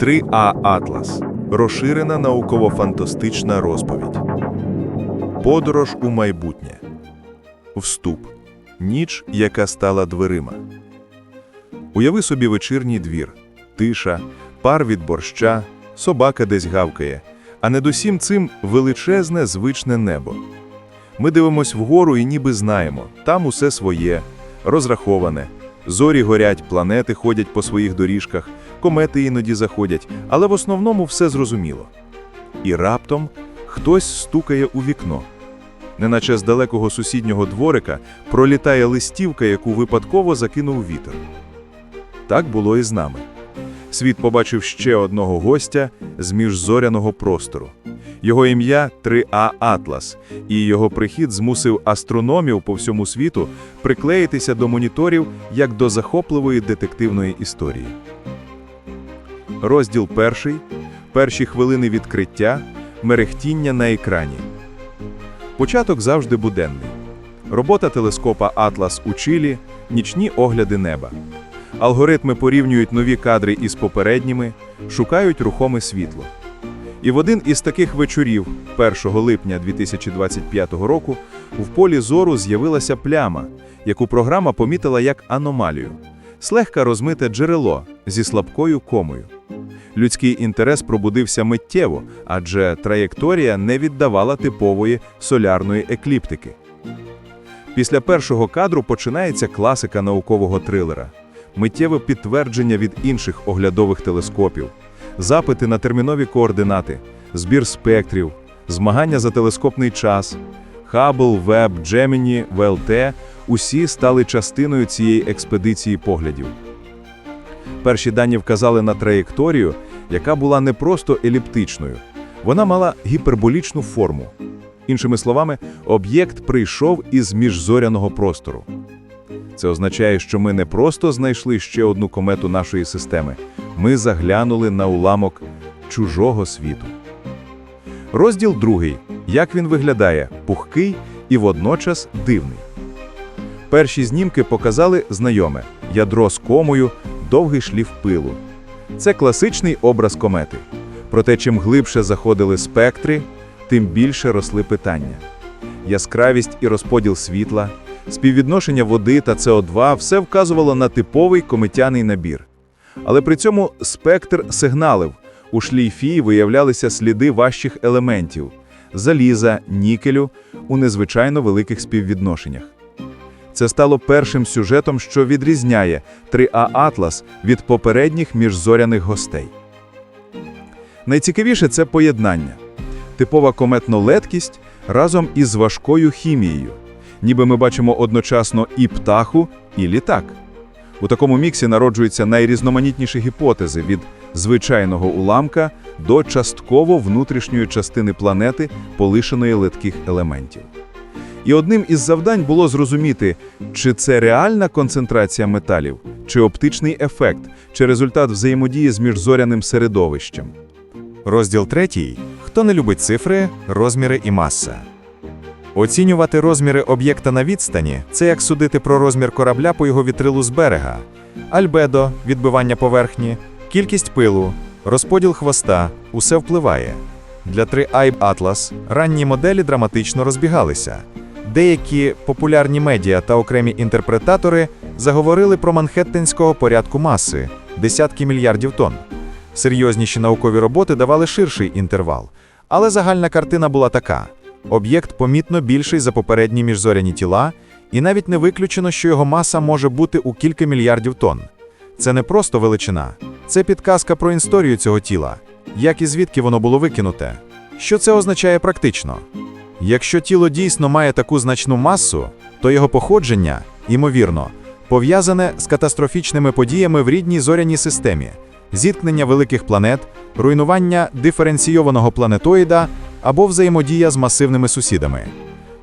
3А Атлас. Розширена науково-фантастична розповідь. Подорож у майбутнє. Вступ. Ніч, яка стала дверима. Уяви собі вечірній двір, тиша, пар від борща, собака десь гавкає, а над усім цим величезне звичне небо. Ми дивимось вгору і ніби знаємо, там усе своє, розраховане. Зорі горять, планети ходять по своїх доріжках, комети іноді заходять, але в основному все зрозуміло. І раптом хтось стукає у вікно. Неначе з далекого сусіднього дворика пролітає листівка, яку випадково закинув вітер. Так було і з нами. Світ побачив ще одного гостя з міжзоряного простору. Його ім'я 3А Атлас, і його прихід змусив астрономів по всьому світу приклеїтися до моніторів як до захопливої детективної історії. Розділ перший. Перші хвилини відкриття, мерехтіння на екрані. Початок завжди буденний. Робота телескопа Атлас у Чилі, нічні огляди неба. Алгоритми порівнюють нові кадри із попередніми, шукають рухоме світло. І в один із таких вечорів, 1 липня 2025 року, в полі зору з'явилася пляма, яку програма помітила як аномалію. Слегка розмите джерело зі слабкою комою. Людський інтерес пробудився миттєво, адже траєкторія не віддавала типової солярної екліптики. Після першого кадру починається класика наукового трилера, миттєве підтвердження від інших оглядових телескопів, запити на термінові координати, збір спектрів, змагання за телескопний час. Хаббл, Веб, Джеміні, ВЛТ – усі стали частиною цієї експедиції поглядів. Перші дані вказали на траєкторію, яка була не просто еліптичною, вона мала гіперболічну форму. Іншими словами, об'єкт прийшов із міжзоряного простору. Це означає, що ми не просто знайшли ще одну комету нашої системи, ми заглянули на уламок чужого світу. Розділ другий. Як він виглядає? Пухкий і водночас дивний. Перші знімки показали знайоме ядро з комою, довгий шліф пилу. Це класичний образ комети. Проте, чим глибше заходили спектри, тим більше росли питання. Яскравість і розподіл світла, співвідношення води та СО2 – все вказувало на типовий кометяний набір. Але при цьому спектр сигналив. У шлейфі виявлялися сліди важчих елементів – заліза, нікелю у незвичайно великих співвідношеннях. Це стало першим сюжетом, що відрізняє 3А Атлас від попередніх міжзоряних гостей. Найцікавіше це поєднання. Типова кометнолеткість разом із важкою хімією. Ніби ми бачимо одночасно і птаху, і літак. У такому міксі народжуються найрізноманітніші гіпотези від звичайного уламка до частково внутрішньої частини планети, полишеної литких елементів. І одним із завдань було зрозуміти, чи це реальна концентрація металів, чи оптичний ефект, чи результат взаємодії з міжзоряним середовищем. Розділ третій. Хто не любить цифри, розміри і маса. Оцінювати розміри об'єкта на відстані це як судити про розмір корабля по його вітрилу з берега, альбедо, відбивання поверхні, кількість пилу, розподіл хвоста усе впливає. Для 3i Atlas ранні моделі драматично розбігалися. Деякі популярні медіа та окремі інтерпретатори заговорили про манхеттенського порядку маси десятки мільярдів тонн. Серйозніші наукові роботи давали ширший інтервал, але загальна картина була така: об'єкт помітно більший за попередні міжзоряні тіла, і навіть не виключено, що його маса може бути у кілька мільярдів тонн. Це не просто величина, це підказка про історію цього тіла, як і звідки воно було викинуте. Що це означає практично? Якщо тіло дійсно має таку значну масу, то його походження, ймовірно, пов'язане з катастрофічними подіями в рідній зоряній системі, зіткнення великих планет, руйнування диференційованого планетоїда або взаємодія з масивними сусідами.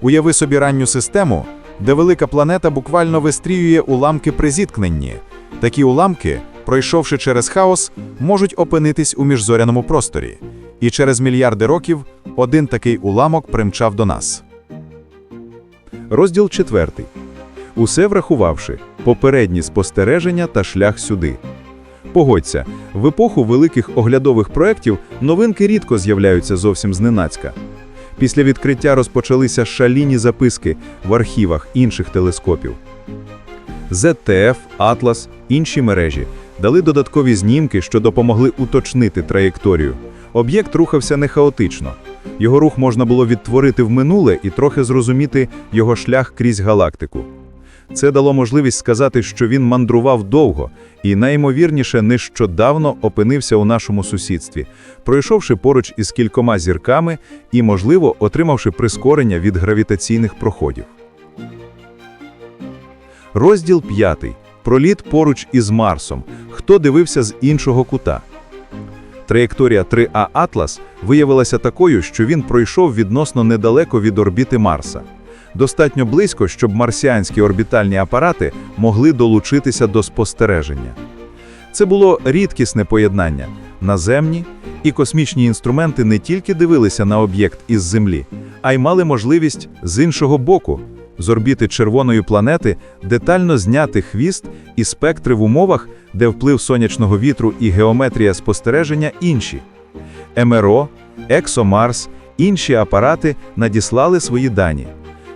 Уяви собі ранню систему, де велика планета буквально вистріює уламки при зіткненні. Такі уламки, пройшовши через хаос, можуть опинитись у міжзоряному просторі. І через мільярди років один такий уламок примчав до нас. Розділ 4. Усе врахувавши попередні спостереження та шлях сюди. Погодься, в епоху великих оглядових проєктів новинки рідко з'являються зовсім зненацька. Після відкриття розпочалися шаліні записки в архівах інших телескопів. ZTF, Atlas, інші мережі дали додаткові знімки, що допомогли уточнити траєкторію. Об'єкт рухався не хаотично. Його рух можна було відтворити в минуле і трохи зрозуміти його шлях крізь галактику. Це дало можливість сказати, що він мандрував довго і, найімовірніше, нещодавно опинився у нашому сусідстві, пройшовши поруч із кількома зірками і, можливо, отримавши прискорення від гравітаційних проходів. Розділ 5. Проліт поруч із Марсом. Хто дивився з іншого кута? Траєкторія 3А Атлас виявилася такою, що він пройшов відносно недалеко від орбіти Марса. Достатньо близько, щоб марсіанські орбітальні апарати могли долучитися до спостереження. Це було рідкісне поєднання. Наземні і космічні інструменти не тільки дивилися на об'єкт із Землі, а й мали можливість з іншого боку, з орбіти червоної планети, детально зняти хвіст і спектри в умовах, де вплив сонячного вітру і геометрія спостереження інші. МРО, Ексомарс, інші апарати надіслали свої дані,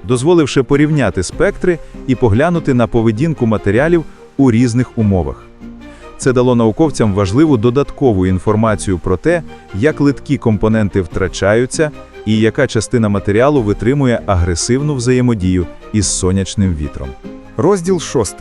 дозволивши порівняти спектри і поглянути на поведінку матеріалів у різних умовах. Це дало науковцям важливу додаткову інформацію про те, як литкі компоненти втрачаються і яка частина матеріалу витримує агресивну взаємодію із сонячним вітром. Розділ 6.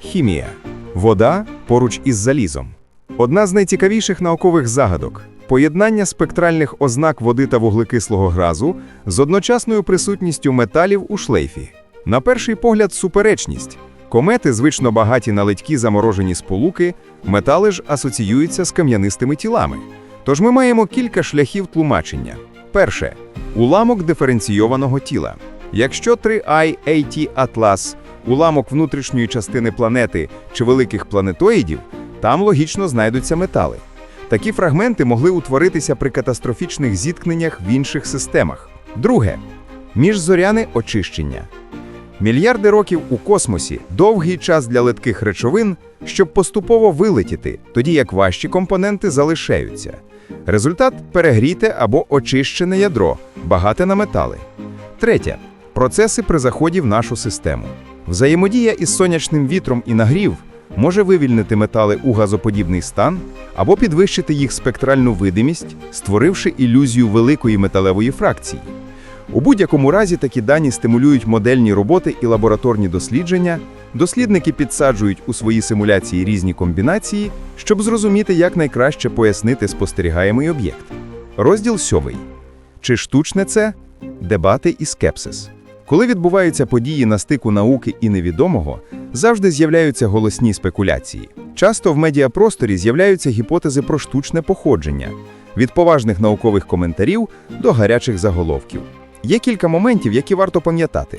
Хімія. Вода поруч із залізом. Одна з найцікавіших наукових загадок поєднання спектральних ознак води та вуглекислого газу з одночасною присутністю металів у шлейфі. На перший погляд, суперечність. Комети звично багаті на ледькі заморожені сполуки, метали ж асоціюються з кам'янистими тілами. Тож ми маємо кілька шляхів тлумачення. Перше уламок диференційованого тіла. Якщо 3I-AT Atlas – уламок внутрішньої частини планети чи великих планетоїдів, там логічно знайдуться метали. Такі фрагменти могли утворитися при катастрофічних зіткненнях в інших системах. Друге міжзоряне очищення. Мільярди років у космосі довгий час для литких речовин, щоб поступово вилетіти, тоді як важчі компоненти залишаються. Результат перегріте або очищене ядро, багате на метали. Третє процеси при заході в нашу систему. Взаємодія із сонячним вітром і нагрів може вивільнити метали у газоподібний стан або підвищити їх спектральну видимість, створивши ілюзію великої металевої фракції. У будь-якому разі такі дані стимулюють модельні роботи і лабораторні дослідження. Дослідники підсаджують у свої симуляції різні комбінації, щоб зрозуміти, як найкраще пояснити спостерігаємий об'єкт. Розділ 7. Чи штучне це? Дебати і скепсис. Коли відбуваються події на стику науки і невідомого, завжди з'являються голосні спекуляції. Часто в медіапросторі з'являються гіпотези про штучне походження, від поважних наукових коментарів до гарячих заголовків. Є кілька моментів, які варто пам'ятати.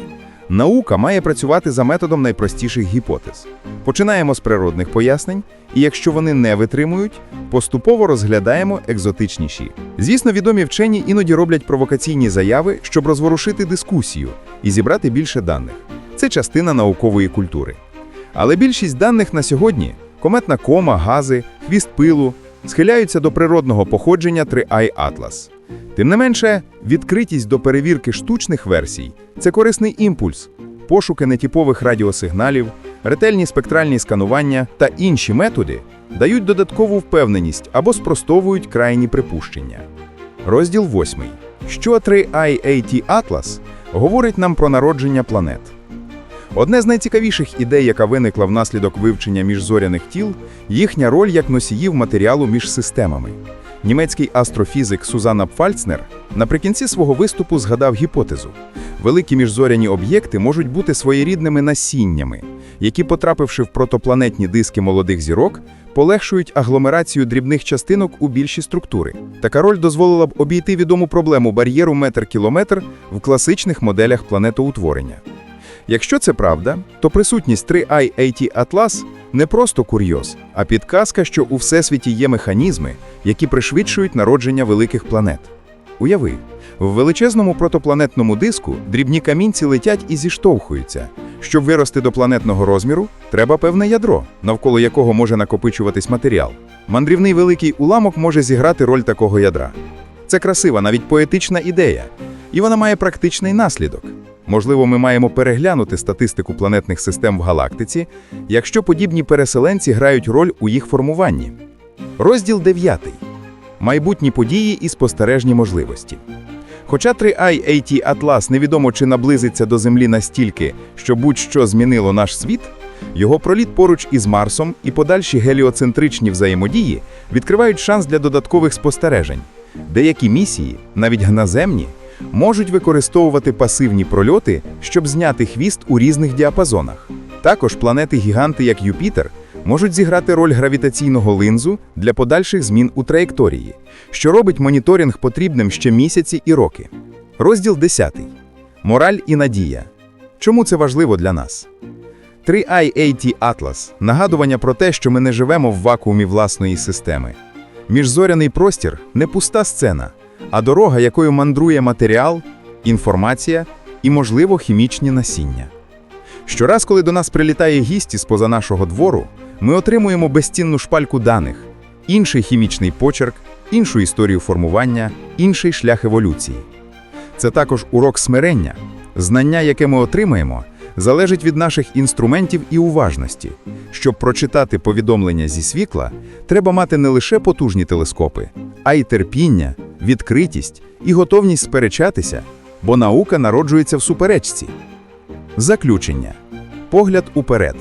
Наука має працювати за методом найпростіших гіпотез. Починаємо з природних пояснень, і якщо вони не витримують, поступово розглядаємо екзотичніші. Звісно, відомі вчені іноді роблять провокаційні заяви, щоб розворушити дискусію і зібрати більше даних. Це частина наукової культури. Але більшість даних на сьогодні кометна кома, гази, хвіст пилу схиляються до природного походження 3I Atlas. Тим не менше, відкритість до перевірки штучних версій це корисний імпульс, пошуки нетипових радіосигналів, ретельні спектральні сканування та інші методи дають додаткову впевненість або спростовують крайні припущення. Розділ 8. Що 3I-AT Atlas говорить нам про народження планет. Одне з найцікавіших ідей, яка виникла внаслідок вивчення міжзоряних тіл, їхня роль як носіїв матеріалу між системами. Німецький астрофізик Сузанна Пфальцнер наприкінці свого виступу згадав гіпотезу: великі міжзоряні об'єкти можуть бути своєрідними насіннями, які, потрапивши в протопланетні диски молодих зірок, полегшують агломерацію дрібних частинок у більші структури. Така роль дозволила б обійти відому проблему бар'єру метр-кілометр в класичних моделях планетоутворення. Якщо це правда, то присутність 3I-AT Atlas не просто курйоз, а підказка, що у всесвіті є механізми, які пришвидшують народження великих планет. Уяви, в величезному протопланетному диску дрібні камінці летять і зіштовхуються, Щоб вирости до планетного розміру, треба певне ядро, навколо якого може накопичуватись матеріал. Мандрівний великий уламок може зіграти роль такого ядра. Це красива, навіть поетична ідея, і вона має практичний наслідок. Можливо, ми маємо переглянути статистику планетних систем в галактиці, якщо подібні переселенці грають роль у їх формуванні. Розділ 9. Майбутні події і спостережні можливості. Хоча 3i-AT Atlas невідомо чи наблизиться до Землі настільки, що будь-що змінило наш світ, його проліт поруч із Марсом і подальші геліоцентричні взаємодії відкривають шанс для додаткових спостережень. Деякі місії, навіть наземні, можуть використовувати пасивні прольоти, щоб зняти хвіст у різних діапазонах. Також планети-гіганти, як Юпітер, можуть зіграти роль гравітаційного линзу для подальших змін у траєкторії, що робить моніторинг потрібним ще місяці і роки. Розділ 10. Мораль і надія. Чому це важливо для нас? 3i-AT Atlas – нагадування про те, що ми не живемо в вакуумі власної системи. Міжзоряний простір не пуста сцена, а дорога, якою мандрує матеріал, інформація і, можливо, хімічні насіння. Щораз, коли до нас прилітає гість із поза нашого двору, ми отримуємо безцінну шпальку даних, інший хімічний почерк, іншу історію формування, інший шлях еволюції. Це також урок смирення. Знання, яке ми отримаємо, залежить від наших інструментів і уважності. Щоб прочитати повідомлення зі світла, треба мати не лише потужні телескопи, а й терпіння, відкритість і готовність сперечатися, бо наука народжується в суперечці. Заключення. Погляд уперед.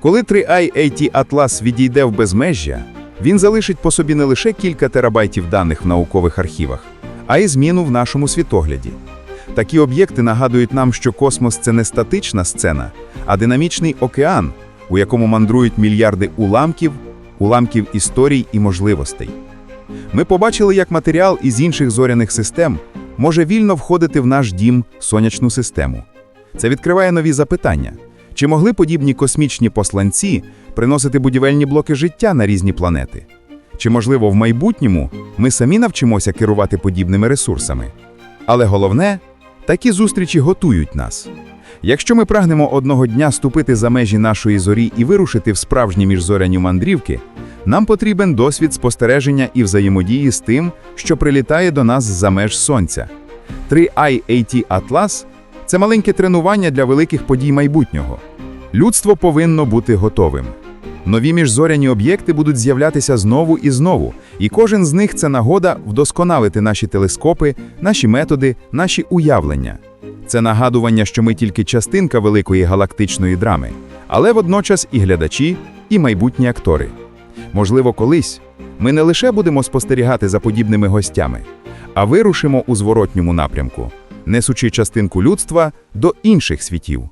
Коли 3i-AT Atlas відійде в безмежжя, він залишить по собі не лише кілька терабайтів даних в наукових архівах, а й зміну в нашому світогляді. Такі об'єкти нагадують нам, що космос це не статична сцена, а динамічний океан, у якому мандрують мільярди уламків, уламків історій і можливостей. Ми побачили, як матеріал із інших зоряних систем може вільно входити в наш дім сонячну систему. Це відкриває нові запитання. Чи могли подібні космічні посланці приносити будівельні блоки життя на різні планети? Чи, можливо, в майбутньому ми самі навчимося керувати подібними ресурсами? Але головне, такі зустрічі готують нас. Якщо ми прагнемо одного дня ступити за межі нашої зорі і вирушити в справжні міжзоряні мандрівки, нам потрібен досвід спостереження і взаємодії з тим, що прилітає до нас за меж сонця. 3i-AT Atlas – це маленьке тренування для великих подій майбутнього. Людство повинно бути готовим. Нові міжзоряні об'єкти будуть з'являтися знову і знову, і кожен з них це нагода вдосконалити наші телескопи, наші методи, наші уявлення. Це нагадування, що ми тільки частинка великої галактичної драми, але водночас і глядачі, і майбутні актори. Можливо, колись ми не лише будемо спостерігати за подібними гостями, а вирушимо у зворотньому напрямку, несучи частинку людства до інших світів.